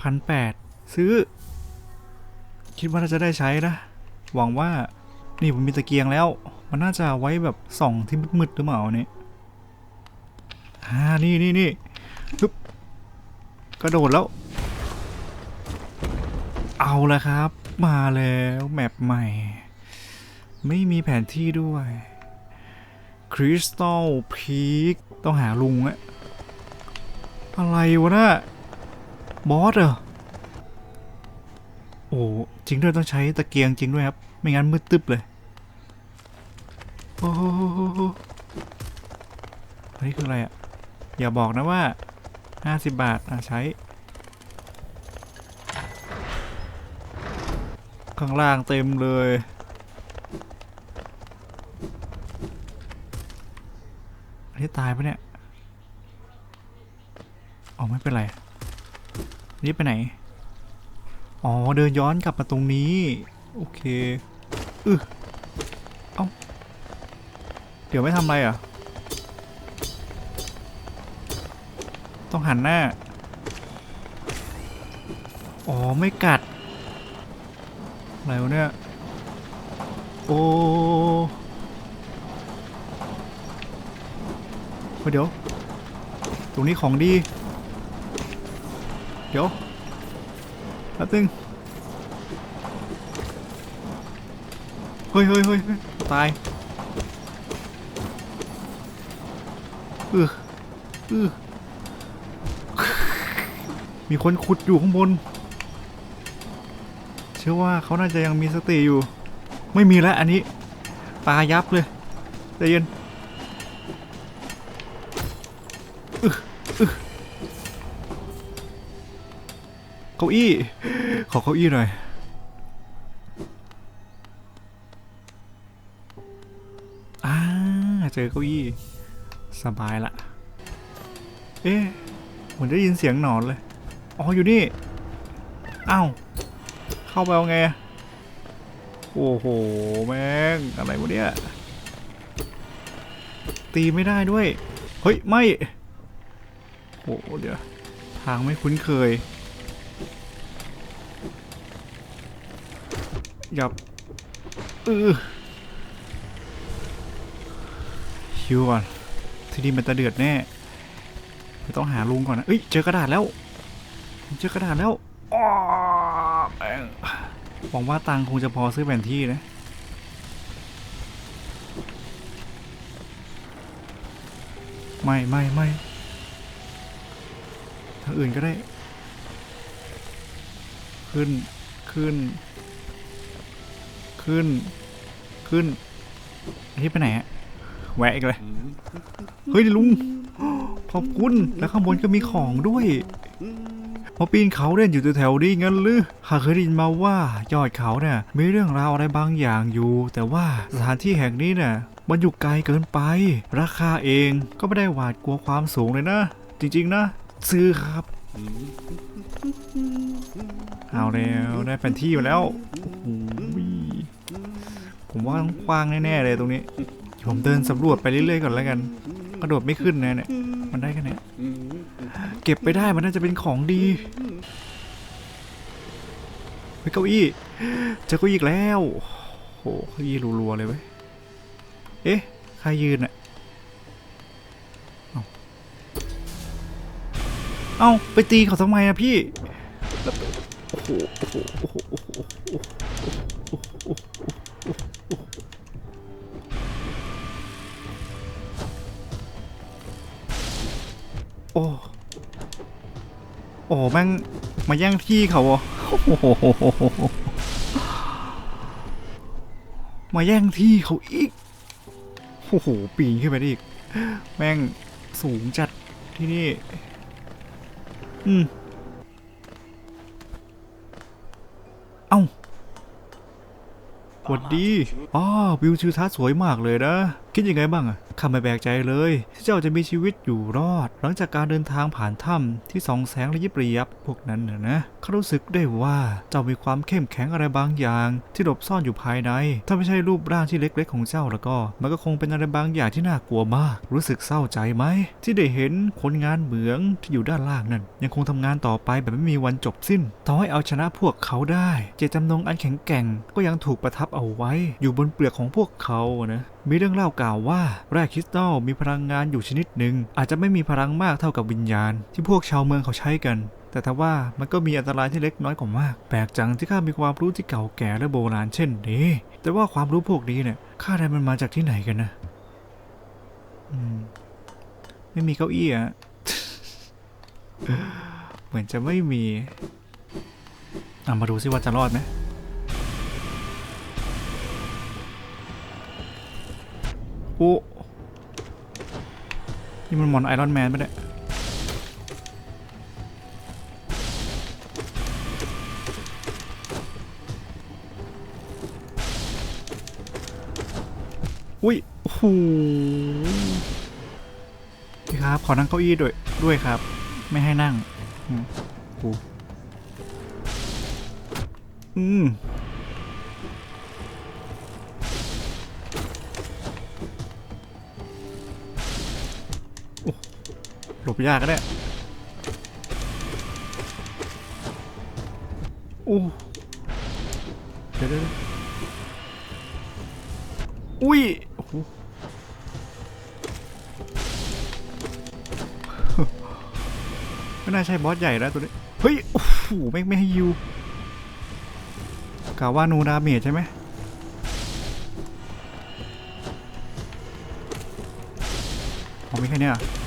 พันแปดซื้อ คิดว่าน่าจะได้ใช้นะ หวังว่านี่ผมมีตะเกียงแล้ว มันน่าจะไว้แบบส่องที่มืดๆหรือเปล่าเนี่ยอ่านี่นี่นี่ฮึบกระโดดแล้ว เอาละครับ มาแล้วแมปใหม่ ไม่มีแผนที่ด้วยคริสตัลพีคต้องหาลุงอะอะไรวะน่ะ บอสเหรอ โอ้จริงด้วยต้องใช้ตะเกียงจริงด้วยครับ ไม่งั้นมืดตึ๊บเลย โอ้โหอันนี้คืออะไรอะ อย่าบอกนะว่า 50 บาท อะ ใช้ ข้างล่างเต็มเลยอันนี้ตายปะเนี่ย อ๋อ ไม่เป็นไร นี่ไปไหน อ๋อ เดินย้อนกลับมาตรงนี้ โอเคอือเอ้า เดี๋ยวไม่ทำอะไรอะ ต้องหันหน้า อ๋อ ไม่กัด อะไรวะเนี่ย โอ้เฮ้ยเดี๋ยว ตรงนี้ของดี เดี๋ยวแป๊บนึงเฮ้ยเฮ้ยเฮ้ยเฮ้ยตายเออเออมีคนขุดอยู่ข้างบน เชื่อว่าเขาน่าจะยังมีสติอยู่ ไม่มีแล้วอันนี้ปลายับเลยใจเย็นอึอึ เก้าอี้ ขอเก้าอี้หน่อย อ่า เจอเก้าอี้ สบายละ เอ๊ะเหมือนได้ยินเสียงหนอนเลย อ๋อ อยู่นี่ อ้าว เข้าไปเอาไง โอ้โห แม่ง อะไรวะเนี่ย ตีไม่ได้ด้วย เฮ้ย ไม่ โอ้เดี๋ยว ทางไม่คุ้นเคย ยับเออฮิวก่อนที่นี่มันจะเดือดแน่ต้องหาลุงก่อนนะเอ้ยเจอกระดาษแล้ว เจอกระดาษแล้วหวังว่าตังค์คงจะพอซื้อแผนที่นะไม่ไม่ไม่ทางอื่นก็ได้ ขึ้น ขึ้น ขึ้น ขึ้นอันนี้ไปไหนอะแวะอีกเลย เฮ้ยลุง ขอบคุณ แล้วข้างบนก็มีของด้วยมาปีนเขาเล่นอยู่แถวๆนี้งั้นหรือหากเคยได้ยินมาว่ายอดเขาเนี่ยมีเรื่องราวอะไรบางอย่างอยู่ แต่ว่าสถานที่แห่งนี้เนี่ยมันอยู่ไกลเกินไป ราคาเองก็ไม่ได้หวาดกลัวความสูงเลยนะ จริงๆนะ ซื้อครับ เอาแล้วได้แผนที่มาแล้วโอ้โห ผมว่าต้องกว้างแน่ๆเลยตรงนี้ ผมเดินสำรวจไปเรื่อยๆก่อนแล้วกัน กระโดดไม่ขึ้นนะเนี่ย มันได้แค่ไหนเก็บไปได้มันน่าจะเป็นของดีเฮ้ยเก้าอี้เจอเก้าอี้อีกแล้วโอ้โหเก้าอี้รัวๆเลยเว้ย เอ๊ะ ใครยืนอะเอ้าเอาไปตีเขาทำไมอะพี่ โอ้โห โอ้โห โอ้โห อ้โอ้แม่งมาแย่งที่เขาอะโอ้โหมาแย่งที่เขาอีกโอ้โหปีนขึ้นไปได้อีก แม่งสูงจัดที่นี่ อืมเอ้าหวัดดีอ๋อวิวทิวทัศน์สวยมากเลยนะ คิดยังไงบ้างอะ ข้าไม่แปลกใจเลยที่เจ้าจะมีชีวิตอยู่รอด หลังจากการเดินทางผ่านถ้ำที่สองแสงระยิบระยับพวกนั้นนะนะข้ารู้สึกได้ว่าเจ้ามีความเข้มแข็งอะไรบางอย่าง ที่หลบซ่อนอยู่ภายใน ถ้าไม่ใช่รูปร่างที่เล็ก ๆ ของเจ้าแล้วก็ มันก็คงเป็นอะไรบางอย่างที่น่ากลัวมาก รู้สึกเศร้าใจไหมที่ได้เห็นคนงานเหมืองที่อยู่ด้านล่างนั่นยังคงทำงานต่อไปแบบไม่มีวันจบสิ้นต่อให้เอาชนะพวกเขาได้ เจตจำนงอันแข็งแกร่งก็ยังถูกประทับเอาไว้ อยู่บนเปลือกของพวกเขานะมีเรื่องเล่ากล่าวว่าแร่คริสตัลมีพลังงานอยู่ชนิดหนึ่งอาจจะไม่มีพลังมากเท่ากับวิญญาณ ที่พวกชาวเมืองเขาใช้กัน แต่ถ้าว่ามันก็มีอันตรายที่เล็กน้อยกว่ามาก แปลกจังที่ข้ามีความรู้ที่เก่าแก่และโบราณเช่นนี้ แต่ว่าความรู้พวกนี้เนี่ยข้าได้มันมาจากที่ไหนกันนะอืมไม่มีเก้าอี้อะเหมือนจะไม่มีอะมาดูซิว่าจะรอดไหม โอ้นี่มันหมอนไอรอนแมนปะเนี่ยอุ้ยโอ้โหพี่ครับ ขอนั่งเก้าอี้ด้วยด้วยครับ ไม่ให้นั่ง อืมโอ้อืม บยากก็ได้โอ้เดี๋ยวอุ้ยไม่น่าใช่บอสใหญ่แล้วตัวนี้ เฮ้ย โอ้โหไม่ไม่ให้ยูกล่าวว่านูดาเมจใช่ไหมอ๋อมีแค่เนี้ยเ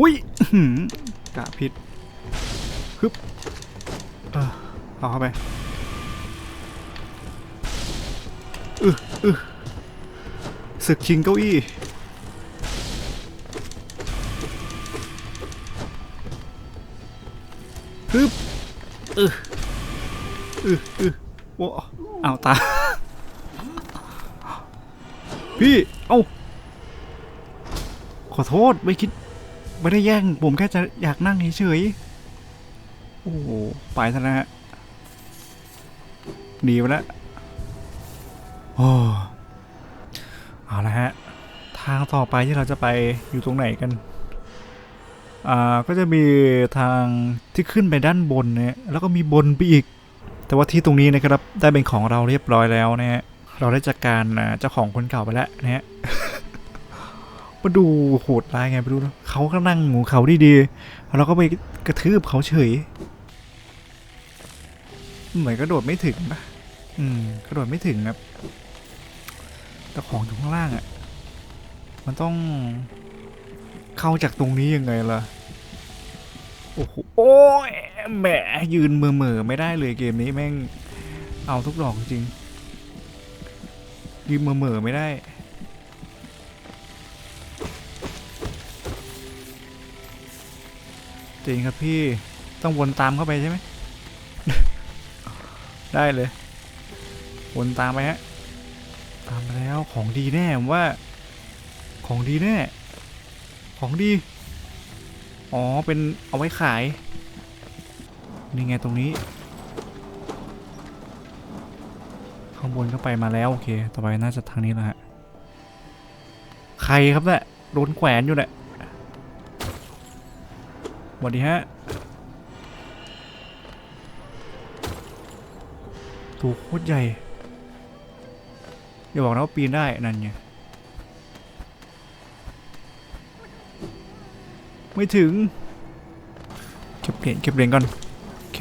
อุ้ยหือกะผิดฮึบเออเอาเข้าไปอึอึศึกชิงเก้าอี้ ฮึบอึอึอึโอ้เอาตา พี่ เอ้าขอโทษ ไม่คิด ไม่ได้แย่ง ผมแค่จะอยากนั่งเฉยๆ โอ้โห ไปซะแล้วฮะ ดีไปแล้วโอ้เอาละฮะ ทางต่อไปที่เราจะไปอยู่ตรงไหนกัน อ่า ก็จะมีทางที่ขึ้นไปด้านบนเนี่ย แล้วก็มีบนไปอีก แต่ว่าที่ตรงนี้นะครับ ได้เป็นของเราเรียบร้อยแล้วนะฮะ เราได้จัดการเจ้าของคนเก่าไปแล้วนะฮะมาดูโหดร้ายไงไม่รู้นะ เขาก็นั่งหมูเขาดีๆเราก็ไปกระทืบเขาเฉย เหมือนกระโดดไม่ถึงปะอืม กระโดดไม่ถึงครับแต่ของอยู่ข้างล่างอะ่ะ มันต้องเข้าจากตรงนี้ยังไงล่ะ โอ้โหโอ้ยแหมยืนมือเหม่อๆไม่ได้เลยเกมนี้แม่ง เอาทุกดอกจริง ยืนมือเหม่อๆไม่ได้ จริงครับพี่ต้องวนตามเข้าไปใช่ไหม ได้เลย วนตามไปฮะ ตามมาแล้วของดีแน่ผมว่า ของดีแน่ ของดี อ๋อ เป็นเอาไว้ขาย นี่ไงตรงนี้ ข้างบนก็ไปมาแล้ว โอเค ต่อไปน่าจะทางนี้แหละฮะ ใครครับเนี่ยโดนแขวนอยู่เนี่ย สวัสดีฮะตัวโคตรใหญ่ อย่าบอกนะว่าปีนได้ นั่นไง ไม่ถึง เก็บเหรียญเก็บเหรียญก่อน โอเค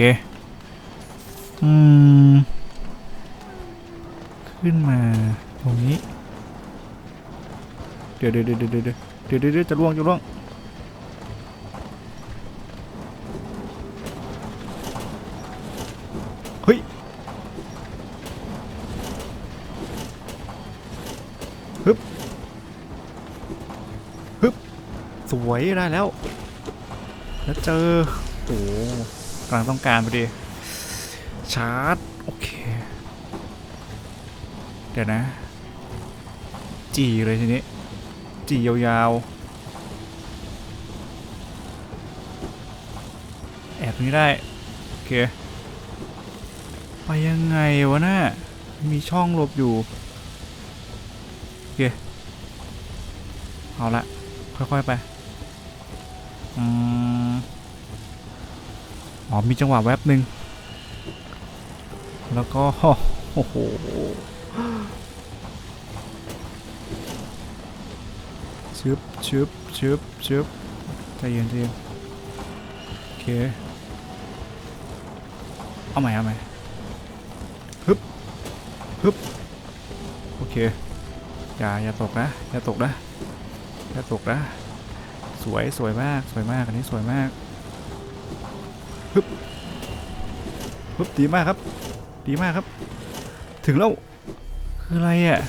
อืม ขึ้นมาตรงนี้ เดี๋ยวเดี๋ยวเดี๋ยวเดี๋ยวเดี๋ยวเดี๋ยวเดี๋ยวจะล่วงจะล่วง เฮ้ย ฮึบ ฮึบ ส วยได้แล้ว แล้วเจอโอ้กำลังต้องการพอดี ชาร์จ โอเค เดี๋ยวนะ จีเลยทีนี้ จียาวๆ แอบนี้ได้ โอเค ไปยังไงวะน่ะมีช่องหลบอยู่ โอเค เอาละค่อยๆไป อ๋อมีจังหวะแวบหนึ่งแล้วก็โอ้โหชึบชึบชึบชึบใจเย็นใจเย็นโอเคเอาใหม่เอาใหม่ฮึบฮึบโอเคอย่าอย่าตกนะอย่าตกนะอย่าตกนะ สวยสวยมากสวยมากอันนี้สวยมากฮึบฮึบดีมากครับ ดีมากครับ ถึงแล้ว คืออะไรอะ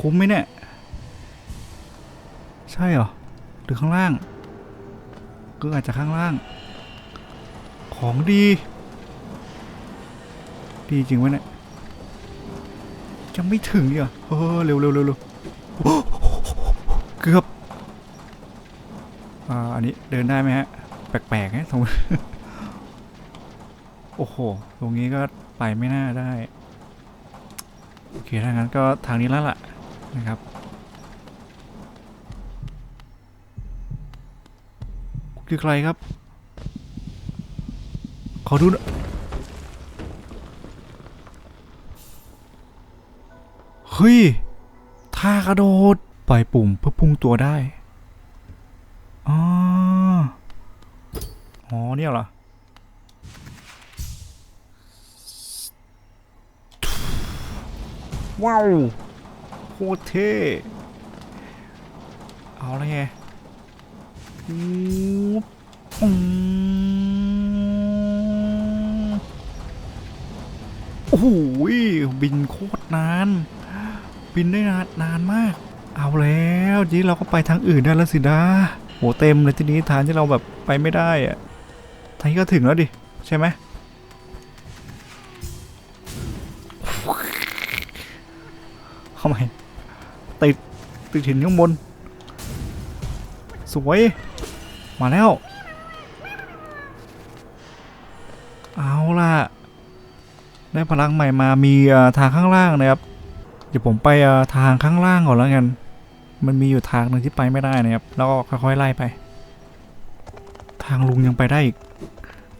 คุ้มไหมเนี่ย ใช่เหรอ หรือข้างล่าง ก็อาจจะข้างล่าง ของดี ดีจริงวะเนี่ยยังไม่ถึงอีกเหรอเออเร็วเร็วเร็ว เกือบอ่าอันนี้เดินได้ไหมฮะ แปลกๆฮะตรงโอ้โห ตรงนี้ก็ไปไม่น่าได้ โอเค ถ้างั้นก็ทางนี้แล้วล่ะนะครับ คือใครครับ ขอดูหน่อยเฮ้ย ท่ากระโดด ปล่อยปุ่มเพื่อพุ่งตัวได้ อ๋อ อ๋อเนี่ยเหรอว้าวโคตรเท่เอาเลยไงโอ้โหบินโคตรนาน บินได้นานนานมาก เอาแล้วทีนี้เราก็ไปทางอื่นได้แล้วสินะโหเต็มเลยทีนี้ทางที่เราแบบไปไม่ได้อะทางนี้ก็ถึงแล้วดิ ใช่ไหมเข้ามาติดติดหินข้างบน สวย มาแล้ว เอาล่ะ ได้พลังใหม่มามีทางข้างล่างนะครับ เดี๋ยวผมไปทางข้างล่างก่อนแล้วกัน มันมีอยู่ทางหนึ่งที่ไปไม่ได้นะครับ แล้วก็ค่อยๆไล่ไป ทางลุงยังไปได้อีก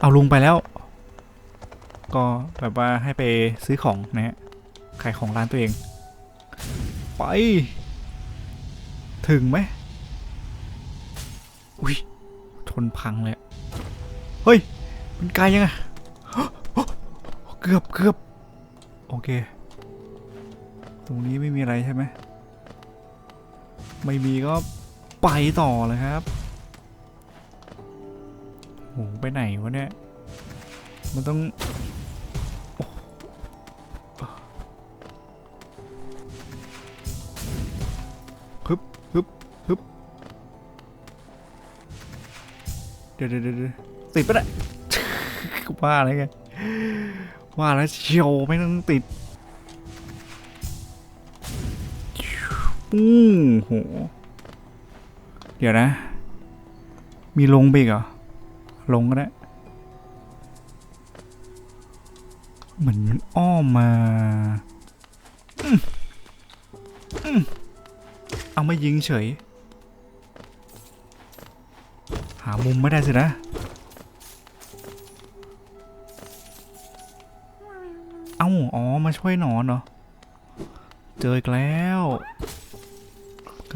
เอาลุงไปแล้ว ก็แบบว่าให้ไปซื้อของนะฮะ ขายของร้านตัวเอง ไป ถึงไหม อุ้ย ชนพังเลย เฮ้ย มันไกลยังไงเกือบเกือบโอเค ตรงนี้ไม่มีอะไรใช่ไหมไม่มีก็ไปต่อเลยครับโหไปไหนวะเนี่ย มันต้องฮึบฮึบฮึบเดี๋ยวเดี๋ยวเดี๋ยวเดี๋ยวติดปะเนี่ยว่าอะไรกันว่าแล้วเชียวไม่ต้องติด อู้โห เดี๋ยวนะ มีลงไปอีกเหรอ ลงก็ได้ เหมือนมันอ้อมมาอมอมเอามายิงเฉย หามุมไม่ได้สินะเอ้า อ๋อ มาช่วยหนอนเหรอ เจออีกแล้ว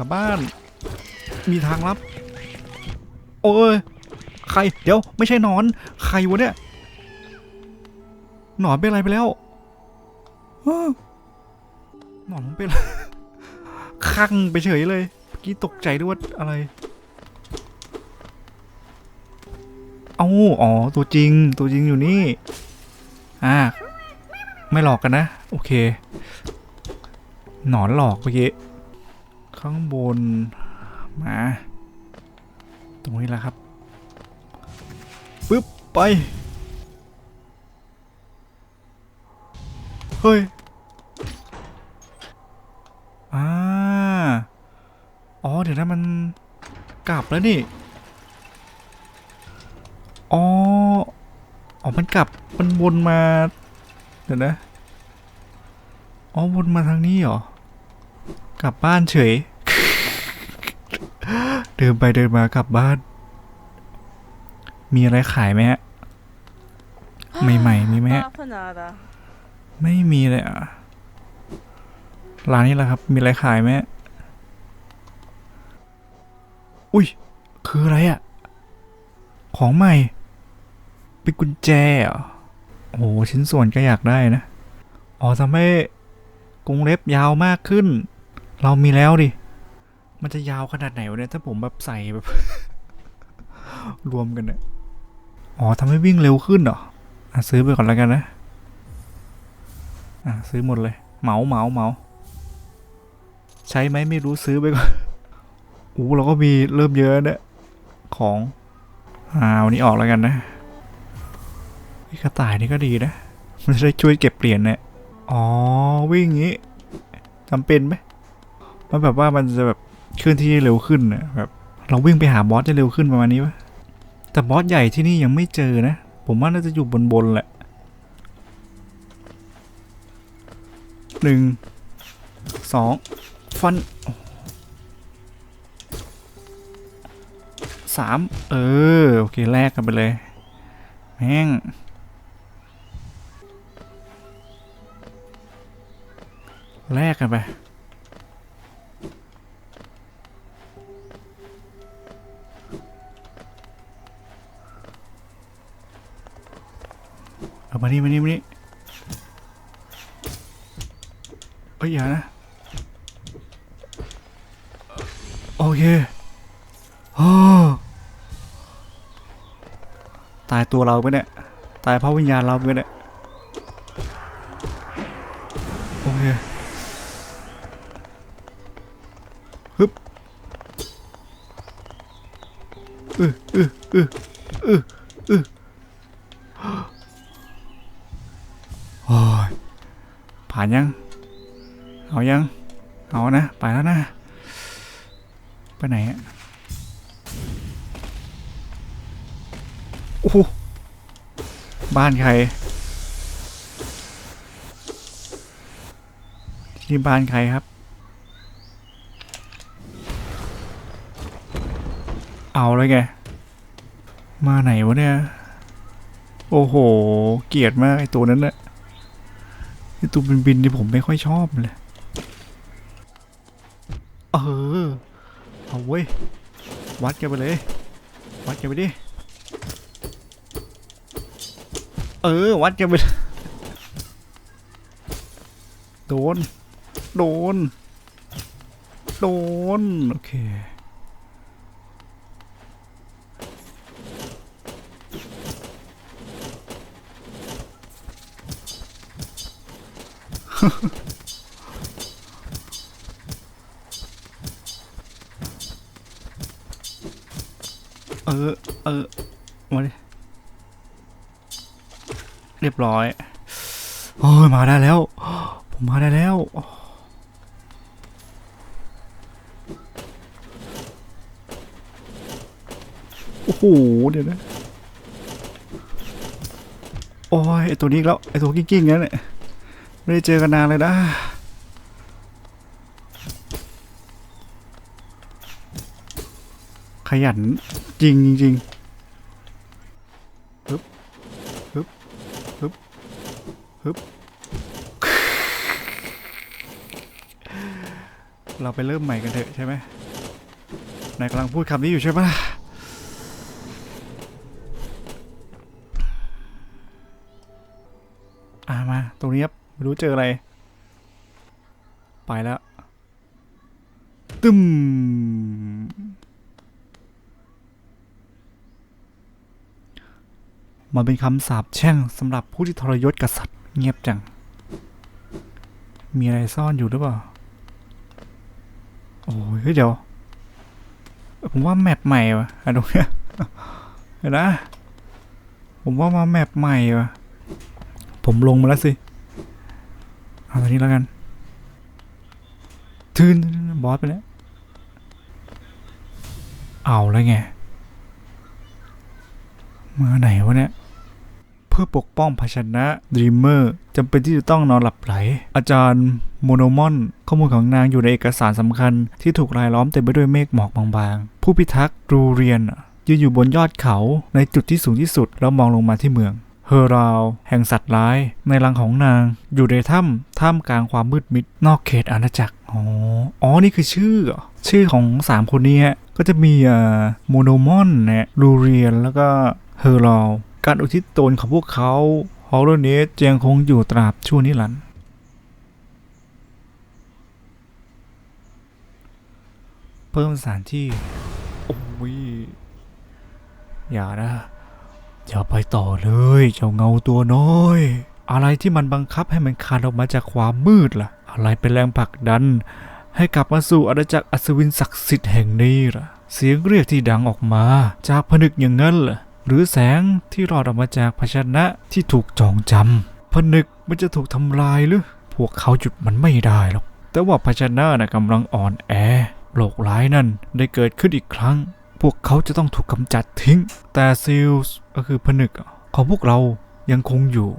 ลับบ้าน มีทางลับ โอ้ยใคร เดี๋ยวไม่ใช่นอน ใครวะเนี่ยหนอนเป็นอะไรไปแล้วหนอนมันเป็นอะไรคังไปเฉยเลยเมื่อกี้ตกใจด้วยว่าอะไร เอาอ๋อ ตัวจริง ตัวจริงอยู่นี่ อ่า ไม่หลอกกันนะ โอเค หนอนหลอกเมื่อกี้ ข้างบน มา ตรงนี้แหละครับปึ๊บ ไป เฮ้ย อ่า อ๋อ เดี๋ยวนะมันกลับแล้วนี่ อ๋อ อ๋อ มันกลับ มันวนมา เดี๋ยวนะ อ๋อ วนมาทางนี้เหรอ กลับบ้านเฉย เดินไปเดินมากลับบ้าน มีอะไรขายไหมฮะ ใหม่ๆมีไหมฮะ Ah, nada. ไม่มีเลยอะ ร้านนี้แหละครับ มีอะไรขายไหมอุ้ย คืออะไรอะ ของใหม่ เป็นกุญแจเหรอโอ้โห ชิ้นส่วนก็อยากได้นะ อ๋อทำให้กรงเล็บยาวมากขึ้น เรามีแล้วดิ มันจะยาวขนาดไหนวะเนี่ย ถ้าผมแบบใส่แบบ รวมกันเนี่ย อ๋อทำให้วิ่งเร็วขึ้นเหรอ อะ ซื้อไปก่อนแล้วกันนะ อะ ซื้อหมดเลย เหมาเหมาเหมา ใช้ไหมไม่รู้ซื้อไปก่อนอู้เราก็มีเริ่มเยอะเนี่ยของ อ่าวันนี้ออกแล้วกันนะกระต่ายนี่ก็ดีนะ มันจะได้ช่วยเก็บเหรียญเนี่ย อ๋อ วิ่งงี้จำเป็นไหม มันแบบว่ามันจะแบบเคลื่อนที่เร็วขึ้นนะแบบเราวิ่งไปหาบอสได้เร็วขึ้นประมาณนี้ปะแต่บอสใหญ่ที่นี่ยังไม่เจอนะ ผมว่าน่าจะอยู่บนบนแหละหนึ่งสองฟันสามเออ โอเค แลกกันไปเลย แม่ง แลกกันไป เอามานี่มานี่มานี่เอ้ยอย่านะ โอเคโอ้ตายตัวเราไปเนี่ย ตายเพราะวิญญาณเราไปเนี่ย โอเคฮึบอืออืออืออืออือโอ้ยผ่านยัง เอายัง เอานะ ไปแล้วนะ ไปไหนอะโอ้โหบ้านใครที่บ้านใครครับเอาเลยไงมาไหนวะเนี่ย โอ้โห เกลียดมากไอตัวนั้นแหละ ตัวบินบินที่ผมไม่ค่อยชอบเลย เออ เอาเว้ย วัดกันไปเลย วัดกันไปดิ เออ วัดกันไปโดน โดน โดน โอเค เออ เออ มาดิ เรียบร้อย โอ้ย มาได้แล้ว ผมมาได้แล้วโอ้โห เดี๋ยวนะ โอ้ยไอตัวนี้แล้ว ไอตัวกิ้งๆนั้นเนี่ย ไม่ได้เจอกันนานเลยนะขยันจริงจริงฮึบฮึบฮึบฮึบเราไปเริ่มใหม่กันเถอะใช่ไหมนายกำลังพูดคำนี้อยู่ใช่ปะอ่ามา ตรงนี้ครับ ไม่รู้เจออะไร ไปแล้ว ตึมมันเป็นคำสาปแช่งสำหรับผู้ที่ทรยศกษัตริย์ เงียบจัง มีอะไรซ่อนอยู่หรือเปล่า โอ้ยเฮ้ยเดี๋ยว ผมว่าแมปใหม่วะอันตรงเนี้ยเห็นนะ ผมว่ามาแมปใหม่วะผมลงมาแล้วสิ เอาตัวนี้แล้วกันทืนบอสไปแล้วเอาแล้วไงมาไหนวะเนี่ย เพื่อปกป้องภาชนะดรีมเมอร์จำเป็นที่จะต้องนอนหลับไหล อาจารย์โมโนมอน ข้อมูลของนางอยู่ในเอกสารสำคัญ ที่ถูกรายล้อมเต็มไปด้วยเมฆหมอกบางๆ ผู้พิทักษ์รูเรียนยืนอยู่บนยอดเขาในจุดที่สูงที่สุด แล้วมองลงมาที่เมือง เฮอราวแห่งสัตว์ร้ายในรังของนาง อยู่ในถ้ำท่ามกลางความมืดมิด นอกเขตอาณาจักร อ๋อ อ๋อ นี่คือชื่อ ชื่อของสามคนนี้ฮะก็จะมีอ่อโมโนมอนเนี่ยรูเรียนแล้วก็เฮอราวการอุทิศตนของพวกเขาฮอลโลเนสจะยังคงอยู่ตราบชั่วนิรันดร์เพิ่มสถานที่ โอ้ยอย่านะ อย่าไปต่อเลยเจ้าเงาตัวน้อย อะไรที่มันบังคับให้มันคานออกมาจากความมืดล่ะ อะไรเป็นแรงผลักดัน ให้กลับมาสู่อาณาจักรอัศวินศักดิ์สิทธิ์แห่งนี้ล่ะ เสียงเรียกที่ดังออกมา จากผนึกอย่างนั้นล่ะ หรือแสงที่รอดออกมาจากภาชนะที่ถูกจองจำผนึกมันจะถูกทำลายหรือ พวกเขาหยุดมันไม่ได้หรอกแต่ว่าภาชนะนะกำลังอ่อนแอโลกร้ายนั่นได้เกิดขึ้นอีกครั้ง พวกเขาจะต้องถูกกำจัดทิ้ง แต่ซิลส์ก็คือผนึกของพวกเรายังคงอยู่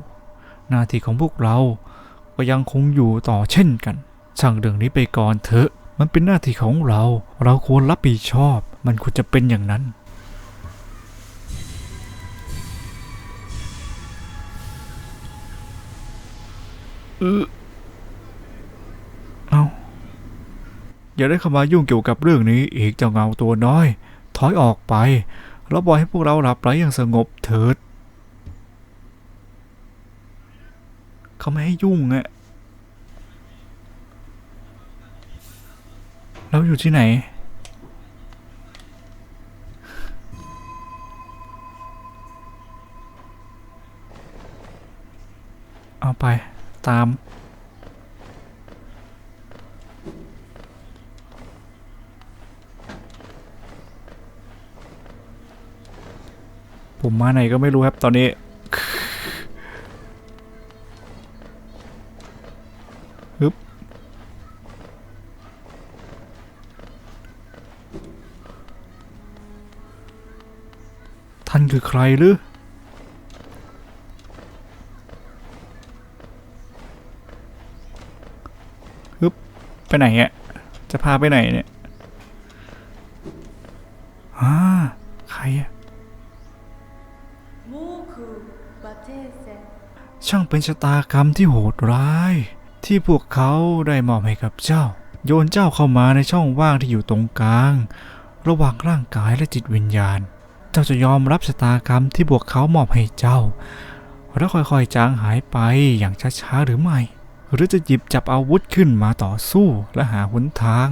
หน้าที่ของพวกเราก็ยังคงอยู่ต่อเช่นกัน ช่างเรื่องนี้ไปก่อนเถอะ มันเป็นหน้าที่ของเรา เราควรรับผิดชอบ มันควรจะเป็นอย่างนั้น เออเอาอย่าได้เข้ามายุ่งเกี่ยวกับเรื่องนี้อีกเจ้าเงาตัวน้อย ถอยออกไป แล้วปล่อยให้พวกเราหลับไหลอย่างสงบเถิด เขาไม่ให้ยุ่งอะเราอยู่ที่ไหน เอาไปตาม ผมมาไหนก็ไม่รู้ครับตอนนี้ ฮึบ ท่านคือใครหรือฮึบ ไปไหนอะ จะพาไปไหนเนี่ย อ่า ใครอะ ช่างเป็นชะตากรรมที่โหดร้าย ที่พวกเขาได้มอบให้กับเจ้า โยนเจ้าเข้ามาในช่องว่างที่อยู่ตรงกลาง ระหว่างร่างกายและจิตวิญญาณ เจ้าจะยอมรับชะตากรรมที่พวกเขามอบให้เจ้า แล้วค่อยๆจางหายไปอย่างช้าๆหรือไม่ หรือจะหยิบจับอาวุธขึ้นมาต่อสู้และหาหนทาง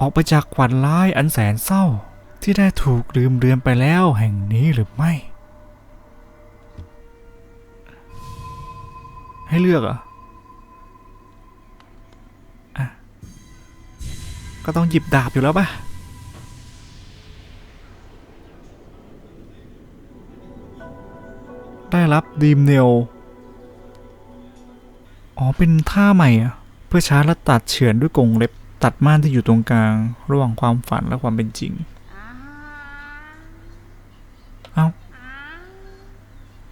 ออกไปจากขวัญร้ายอันแสนเศร้า ที่ได้ถูกลืมเลือนไปแล้วแห่งนี้หรือไม่ ให้เลือกเหรออะก็ต้องหยิบดาบอยู่แล้วป่ะ ได้รับดีมเนลอ๋อ เป็นท่าใหม่อะเพื่อชาร์จและตัดเฉือนด้วยกรงเล็บตัดม่านที่อยู่ตรงกลาง ระหว่างความฝันและความเป็นจริง เอ้า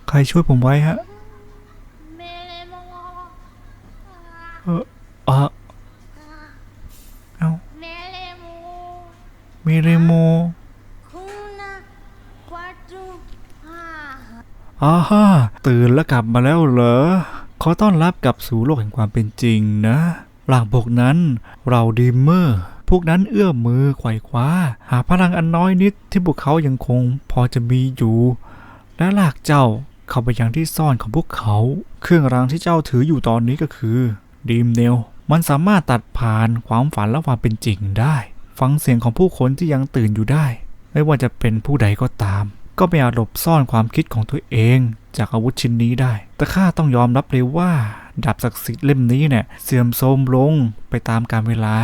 ใครช่วยผมไว้ฮะ เออเออเอาเมเรโมอาฮาตื่นแล้วกลับมาแล้วเหรอ ขอต้อนรับกลับสู่โลกแห่งความเป็นจริงนะหลังพวกนั้นเราดีมเมอร์ พวกนั้นเอื้อมมือไขว่คว้า หาพลังอันน้อยนิดที่พวกเขายังคงพอจะมีอยู่ และลากเจ้าเข้าไปยังที่ซ่อนของพวกเขา เครื่องรางที่เจ้าถืออยู่ตอนนี้ก็คือ ดีมเนลมันสามารถตัดผ่านความฝันและความเป็นจริงได้ ฟังเสียงของผู้คนที่ยังตื่นอยู่ได้ ไม่ว่าจะเป็นผู้ใดก็ตาม ก็ไม่อาจหลบซ่อนความคิดของตัวเอง จากอาวุธชิ้นนี้ได้ แต่ข้าต้องยอมรับเลยว่า ดาบศักดิ์สิทธิ์เล่มนี้เนี่ยเสื่อมโทรมลงไปตามกาลเวลา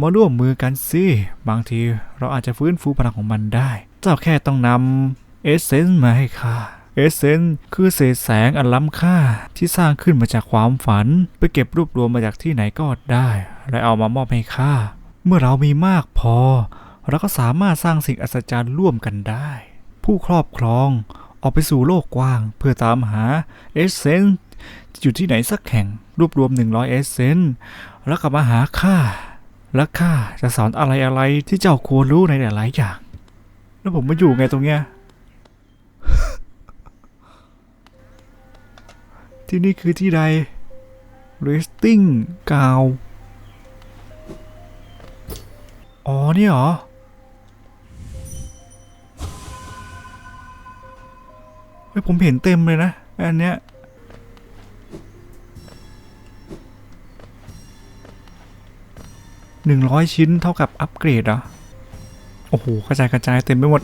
มาร่วมมือกันสิบางทีเราอาจจะฟื้นฟูพลังของมันได้ เจ้าแค่ต้องนำเอเซนส์มาให้ข้า เอเซนคือเศษแสงอันล้ำค่าที่สร้างขึ้นมาจากความฝัน ไปเก็บรวบรวมมาจากที่ไหนก็ได้ และเอามามอบให้ข้าเมื่อเรามีมากพอ เราก็สามารถสร้างสิ่งอัศจรรย์ร่วมกันได้ ผู้ครอบครองออกไปสู่โลกกว้าง เพื่อตามหาเอเซนอยู่ที่ไหนสักแห่ง รวบรวม 100 เอเซนแล้วกลับมาหาข้าและข้าจะสอนอะไรอะไรที่เจ้าควรรู้ในหลายๆอย่าง แล้วผมมาอยู่ไงตรงเนี้ย ที่นี่คือที่ใด resting กาว อ๋อ นี่เหรอ เฮ้ย ผมเห็นเต็มเลยนะ อันเนี้ย หนึ่งร้อยชิ้นเท่ากับอัปเกรดเหรอโอ้โห กระจายกระจายเต็มไปหมด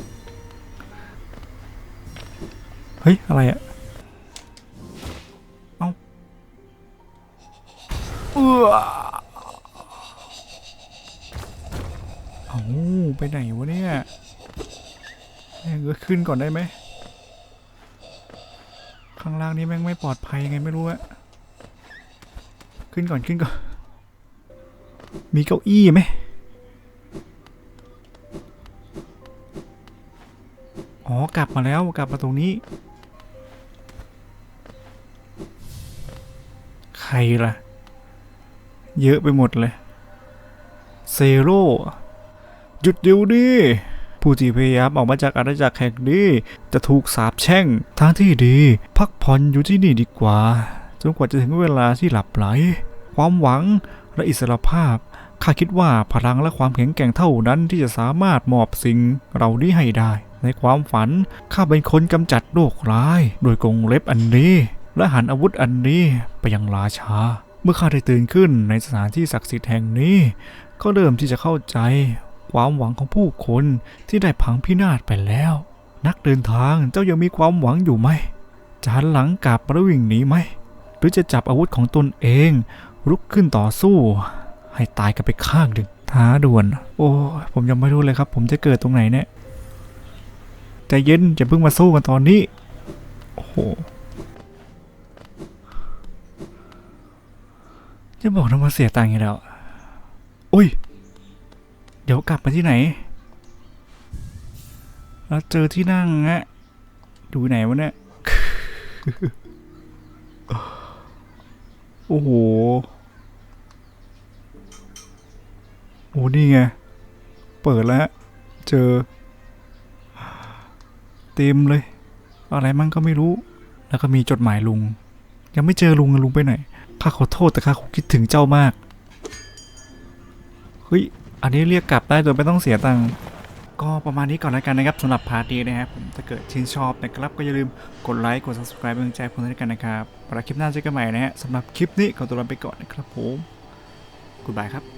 เฮ้ย อะไรอะ เออเอาไปไหนวะเนี่ยแม่งเออขึ้นก่อนได้ไหม ข้างล่างนี้แม่งไม่ปลอดภัยไงไม่รู้อะขึ้นก่อนขึ้นก่อน มีเก้าอี้ไหมอ๋อ กลับมาแล้วกลับมาตรงนี้ ใครล่ะ เยอะไปหมดเลย เซโร่หยุดเดี๋ยวดิผู้ที่พยายามออกมาจากอาณาจักรแห่งนี้ จะถูกสาปแช่งทางที่ดี พักผ่อนอยู่ที่นี่ดีกว่าจนกว่าจะถึงเวลาที่หลับไหล ความหวังและอิสรภาพข้าคิดว่าพลังและความแข็งแกร่งเท่านั้นที่จะสามารถมอบสิ่งเรานี้ให้ได้ ในความฝันข้าเป็นคนกำจัดโรคร้าย โดยกงเล็บอันนี้ และหันอาวุธอันนี้ไปยังราชา เมื่อข้าได้ตื่นขึ้นในสถานที่ศักดิ์สิทธิ์แห่งนี้ ก็เริ่มที่จะเข้าใจความหวังของผู้คนที่ได้พังพินาศไปแล้ว นักเดินทางเจ้ายังมีความหวังอยู่ไหมจะหันหลังกลับแล้ววิ่งหนีไหม หรือจะจับอาวุธของตนเอง ลุกขึ้นต่อสู้ ให้ตายกันไปข้างหนึ่งท้าด่วน โอ้ผมยังไม่รู้เลยครับ ผมจะเกิดตรงไหนเนี่ยใจเย็นอย่าเพิ่งมาสู้กันตอนนี้ โอ้โห จะบอกนะว่าเสียตังค์อีกแล้วอุ้ย เดี๋ยวกลับมาที่ไหนแล้วเจอที่นั่งฮะดูไหนวะเนี่ย โอ้โห โอ้นี่ไง เปิดแล้ว เจอ เต็มเลย อะไรมั่งก็ไม่รู้ แล้วก็มีจดหมายลุง ยังไม่เจอลุงอะลุงไปไหน ข้าขอโทษแต่ข้าคงคิดถึงเจ้ามาก เฮ้ย อันนี้เรียกกลับได้โดยไม่ต้องเสียตังค์ ก็ประมาณนี้ก่อนแล้วกันนะครับสำหรับพาร์ทนี้นะครับผมถ้าเกิดชื่นชอบนะครับก็อย่าลืมกดไลค์ กด subscribe เป็นกำลังใจผมด้วยกันนะครับไว้คลิปหน้าเจอกันใหม่นะฮะสำหรับคลิปนี้ขอตัวลาไปก่อนนะครับผม goodbye ครับ